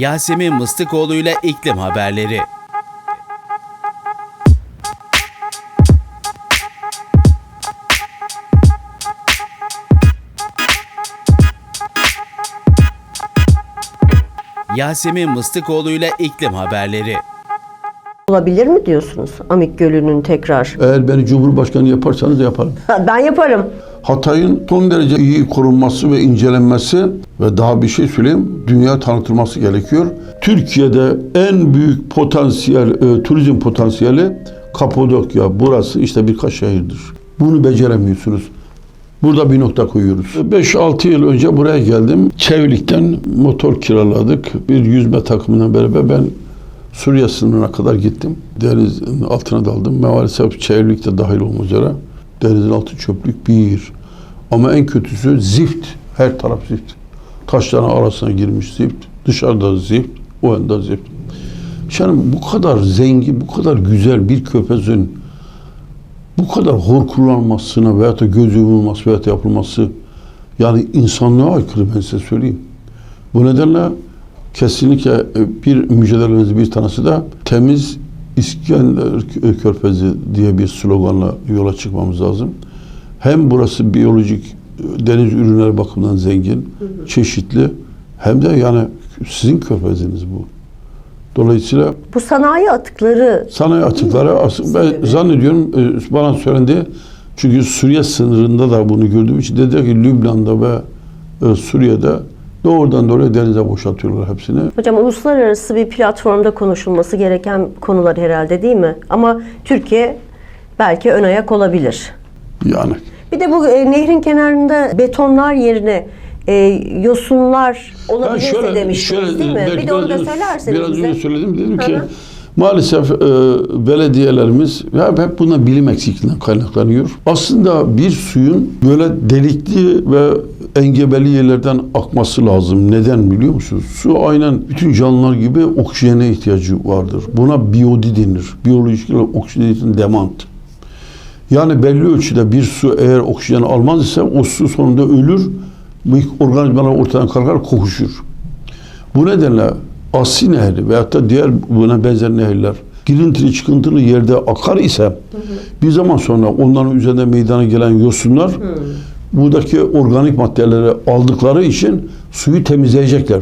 Yasemin Mıstıkoğlu ile iklim haberleri. Yasemin Mıstıkoğlu ile iklim haberleri. Olabilir mi diyorsunuz Amik Gölü'nün tekrar? Eğer beni Cumhurbaşkanı yaparsanız yaparım. Ben yaparım. Hatay'ın son derece iyi korunması ve incelenmesi ve daha bir şey söyleyeyim, dünya tanıtılması gerekiyor. Türkiye'de en büyük potansiyel, e, turizm potansiyeli Kapadokya, burası işte birkaç şehirdir. Bunu beceremiyorsunuz. Burada bir nokta koyuyoruz. 5-6 yıl önce buraya geldim. Çevlik'ten motor kiraladık. Bir yüzme takımına beraber ben Suriye sınırına kadar gittim. Denizin altına daldım. Maalesef Çevlik de dahil olmak üzere. Denizin altı çöplük bir. Ama en kötüsü zift. Her taraf zift. Taşların arasına girmiş zift. Dışarıda zift. O yanda zift. Yani bu kadar zengin, bu kadar güzel bir köpezin bu kadar hor kullanılmasına veyahut da göz yumulması veyahut da yapılması yani insanlığa aykırı ben size söyleyeyim. Bu nedenle kesinlikle e, bir mücadelemiz bir tanesi de temiz İskender Körfezi diye bir sloganla yola çıkmamız lazım. Hem burası biyolojik deniz ürünleri bakımından zengin, çeşitli hem de yani sizin körfeziniz bu. Dolayısıyla Bu sanayi atıkları Sanayi atıkları aslında ben zannediyorum e, bana söylendi. Çünkü Suriye sınırında da bunu gördüğüm için dediler ki Lübnan'da ve e, Suriye'de doğrudan doğruya denize boşaltıyorlar hepsini. hocam uluslararası bir platformda konuşulması gereken konular herhalde değil mi? Ama Türkiye belki ön ayak olabilir. Yani Bir de bu e, nehrin kenarında betonlar yerine e, yosunlar olabilirse demiştiniz değil mi? Bir de onu da söylerseniz Biraz önce söyledim. Dedim ki maalesef e, belediyelerimiz ya hep buna bilim eksikliğinden kaynaklanıyor. Aslında bir suyun böyle delikli ve engebeli yerlerden akması lazım. Neden biliyor musunuz? Su aynen bütün canlılar gibi oksijene ihtiyacı vardır. Buna biyodi denir. Biyolojik olarak oksijen demand. Yani belli ölçüde bir su eğer oksijen almaz ise o su sonunda ölür. Bu organizmalar ortadan kalkar, kokuşur. Bu nedenle Asli Nehri veyahut da diğer buna benzer nehirler girintili çıkıntılı yerde akar ise bir zaman sonra onların üzerinde meydana gelen yosunlar buradaki organik maddeleri aldıkları için suyu temizleyecekler.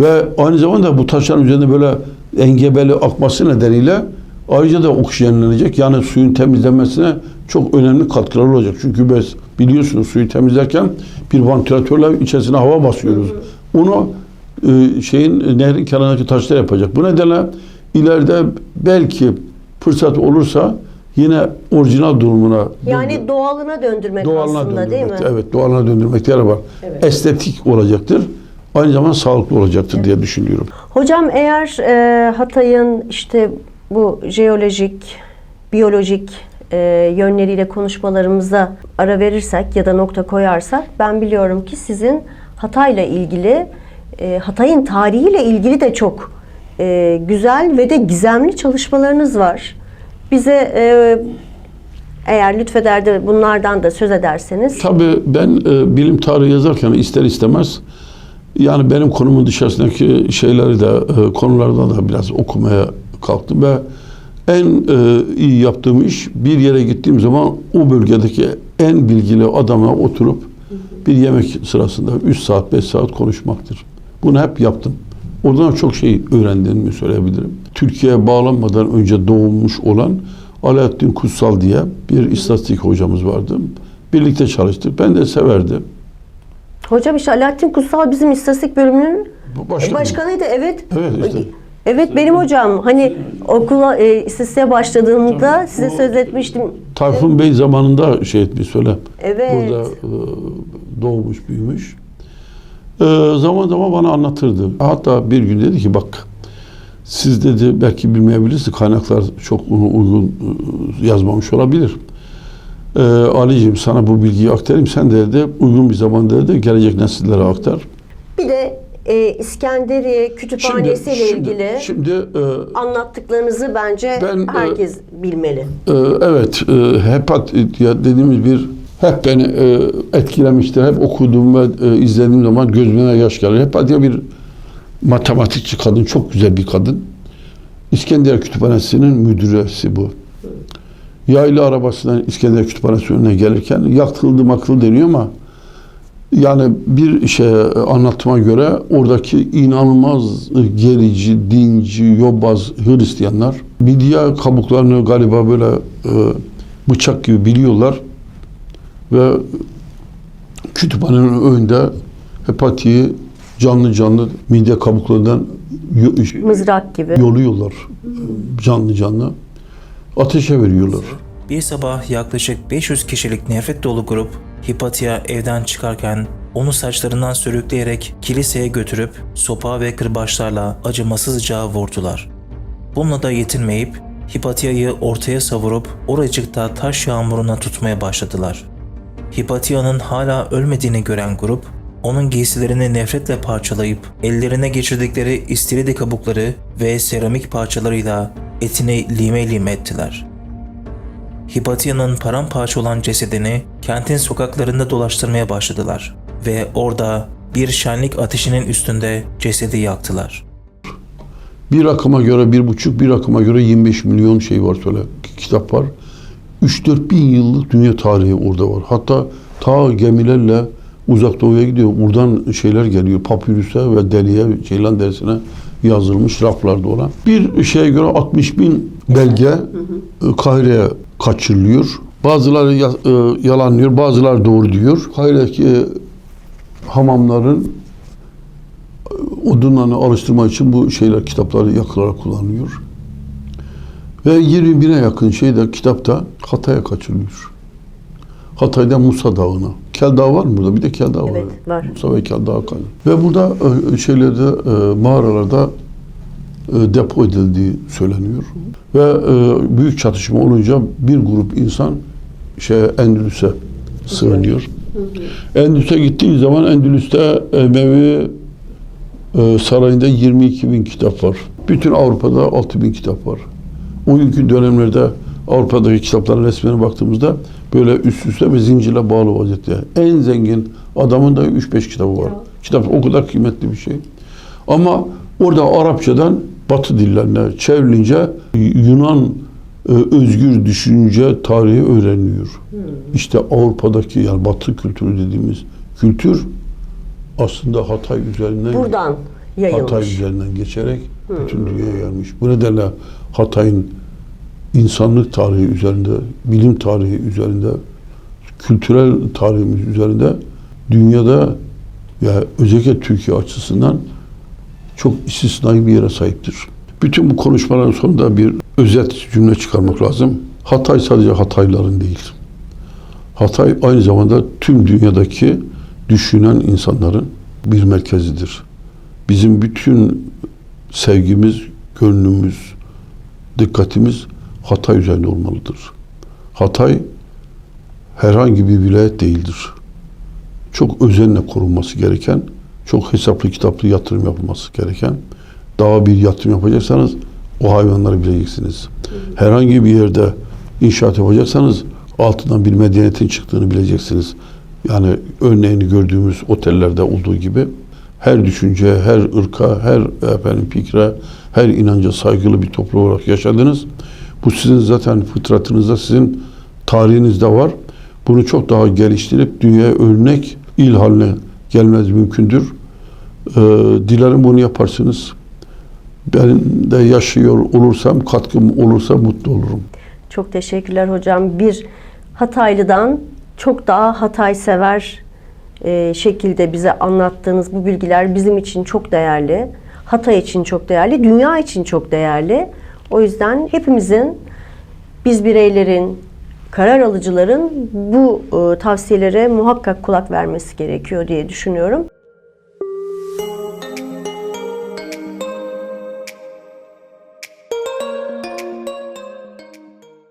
Ve aynı zamanda bu taşların üzerinde böyle engebeli akması nedeniyle ayrıca da oksijenlenecek. Yani suyun temizlenmesine çok önemli katkılar olacak. Çünkü biz biliyorsunuz suyu temizlerken bir vantilatörle içerisine hava basıyoruz. Onu e, şeyin nehrin kenarındaki taşlar yapacak. Bu nedenle ileride belki fırsat olursa yine orijinal durumuna Yani doğalına döndürmek doğalına aslında değil mi? Evet, doğalına döndürmekte yer var. Evet. Estetik olacaktır. Aynı zamanda sağlıklı olacaktır diye düşünüyorum. Hocam eğer e, Hatay'ın işte bu jeolojik, biyolojik e, yönleriyle konuşmalarımıza ara verirsek ya da nokta koyarsak ben biliyorum ki sizin Hatay'la ilgili, e, Hatay'ın tarihiyle ilgili de çok e, güzel ve de gizemli çalışmalarınız var. Bize e, eğer lütfeder de bunlardan da söz ederseniz. Tabii ben e, bilim tarihi yazarken ister istemez yani benim konumun dışarısındaki şeyleri de e, konularda da biraz okumaya kalktım ve en e, iyi yaptığım iş bir yere gittiğim zaman o bölgedeki en bilgili adamla oturup bir yemek sırasında 3 saat 5 saat konuşmaktır. Bunu hep yaptım. Oradan çok şey öğrendiğimi söyleyebilirim. Türkiye'ye bağlanmadan önce doğmuş olan Alaaddin Kutsal diye bir istatistik hocamız vardı. Birlikte çalıştık. Ben de severdim. Hocam işte Alaaddin Kutsal bizim istatistik bölümünün Bu başkan- başkanıydı evet. Evet işte. Evet benim hocam hani okula e, istatistiğe başladığımda size söz etmiştim. Tayfun Bey zamanında şey etmiş söyle. Evet. Burada e, doğmuş, büyümüş. E, zaman zaman bana anlatırdı. Hatta bir gün dedi ki bak siz dedi belki bilmeyebilirsiniz kaynaklar çok uygun e, yazmamış olabilir. E, Ali'ciğim sana bu bilgiyi aktarayım. Sen de dedi uygun bir zamanda dedi gelecek nesillere aktar. Bir de e, İskenderiye Kütüphanesi ile ilgili Şimdi e, anlattıklarınızı bence Ben, e, herkes bilmeli. Ee, Evet, e, hepat dediğimiz bir hep beni e, etkilemiştir. Hep okuduğum ve e, izlediğim zaman gözüme yaş gelir. Hepat ya bir matematikçi kadın, çok güzel bir kadın. İskenderiye Kütüphanesi'nin müdüresi bu. Yaylı arabasından İskenderiye Kütüphanesi önüne gelirken yakıldı makıldı deniyor ama yani bir şey anlatıma göre oradaki inanılmaz gerici, dinci, yobaz Hristiyanlar midye kabuklarını galiba böyle e, bıçak gibi biliyorlar ve kütüphanenin önünde hepatiyi canlı canlı midye kabuklarından Mızrak gibi. yoluyorlar canlı canlı. Ateşe veriyorlar. Bir sabah yaklaşık 500 kişilik nefret dolu grup Hipatia evden çıkarken onu saçlarından sürükleyerek kiliseye götürüp sopa ve kırbaçlarla acımasızca vurdular. Bununla da yetinmeyip Hipatia'yı ortaya savurup oracıkta taş yağmuruna tutmaya başladılar. Hipatia'nın hala ölmediğini gören grup, onun giysilerini nefretle parçalayıp ellerine geçirdikleri istiridye kabukları ve seramik parçalarıyla etini lime lime ettiler. Hipatia'nın paramparça olan cesedini kentin sokaklarında dolaştırmaya başladılar ve orada bir şenlik ateşinin üstünde cesedi yaktılar. Bir rakıma göre bir buçuk, bir rakıma göre 25 milyon şey var şöyle kitap var. 3-4 bin yıllık dünya tarihi orada var. Hatta ta gemilerle uzak doğuya gidiyor. Buradan şeyler geliyor. Papyrus'a ve deliye, Ceylan derisine yazılmış raflarda olan. Bir şeye göre 60 bin belge e, Kahire'ye kaçırılıyor. Bazıları e, yalanlıyor, bazıları doğru diyor. Kahire'deki e, hamamların odunlarını alıştırmak için bu şeyler kitapları yakılarak kullanılıyor. Ve 20 bine yakın şey de kitapta Hatay'a kaçırılıyor. Hatay'da Musa Dağı'na. Kel Dağı var mı burada? Bir de Kel Dağı var. Evet, var. Musa ve Kel Dağı kalıyor. Ve burada e, şeylerde e, mağaralarda e, depo edildiği söyleniyor. Ve büyük çatışma olunca bir grup insan şey Endülüs'e sığınıyor. Endülüs'e gittiği zaman Endülüs'te Emevi sarayında 22 bin kitap var. Bütün Avrupa'da 6 bin kitap var. O günkü dönemlerde Avrupa'daki kitapların resmine baktığımızda böyle üst üste ve zincirle bağlı vaziyette. En zengin adamın da 3-5 kitabı var. Kitap o kadar kıymetli bir şey. Ama orada Arapçadan Batı dillerine çevrilince Yunan e, özgür düşünce tarihi öğreniliyor. İşte Avrupa'daki yani Batı kültürü dediğimiz kültür aslında Hatay üzerinden Buradan Hatay yayılmış. üzerinden geçerek bütün dünyaya gelmiş. Bu nedenle Hatay'ın insanlık tarihi üzerinde, bilim tarihi üzerinde, kültürel tarihimiz üzerinde dünyada ya özellikle Türkiye açısından çok istisnai bir yere sahiptir. Bütün bu konuşmaların sonunda bir özet cümle çıkarmak lazım. Hatay sadece Hatayların değil. Hatay aynı zamanda tüm dünyadaki düşünen insanların bir merkezidir. Bizim bütün sevgimiz, gönlümüz, dikkatimiz Hatay üzerinde olmalıdır. Hatay herhangi bir vilayet değildir. Çok özenle korunması gereken, çok hesaplı kitaplı yatırım yapılması gereken, daha bir yatırım yapacaksanız o hayvanları bileceksiniz. Herhangi bir yerde inşaat yapacaksanız altından bir medeniyetin çıktığını bileceksiniz. Yani örneğini gördüğümüz otellerde olduğu gibi her düşünce, her ırka, her efendim fikre, her inanca saygılı bir toplum olarak yaşadınız. Bu sizin zaten fıtratınızda, sizin tarihinizde var. Bunu çok daha geliştirip dünyaya örnek il haline gelmez mümkündür. Ee, dilerim bunu yaparsınız. Ben de yaşıyor olursam, katkım olursa mutlu olurum. Çok teşekkürler hocam. Bir Hataylı'dan çok daha Hatay sever e, şekilde bize anlattığınız bu bilgiler bizim için çok değerli. Hatay için çok değerli, dünya için çok değerli. O yüzden hepimizin, biz bireylerin, karar alıcıların bu e, tavsiyelere muhakkak kulak vermesi gerekiyor diye düşünüyorum.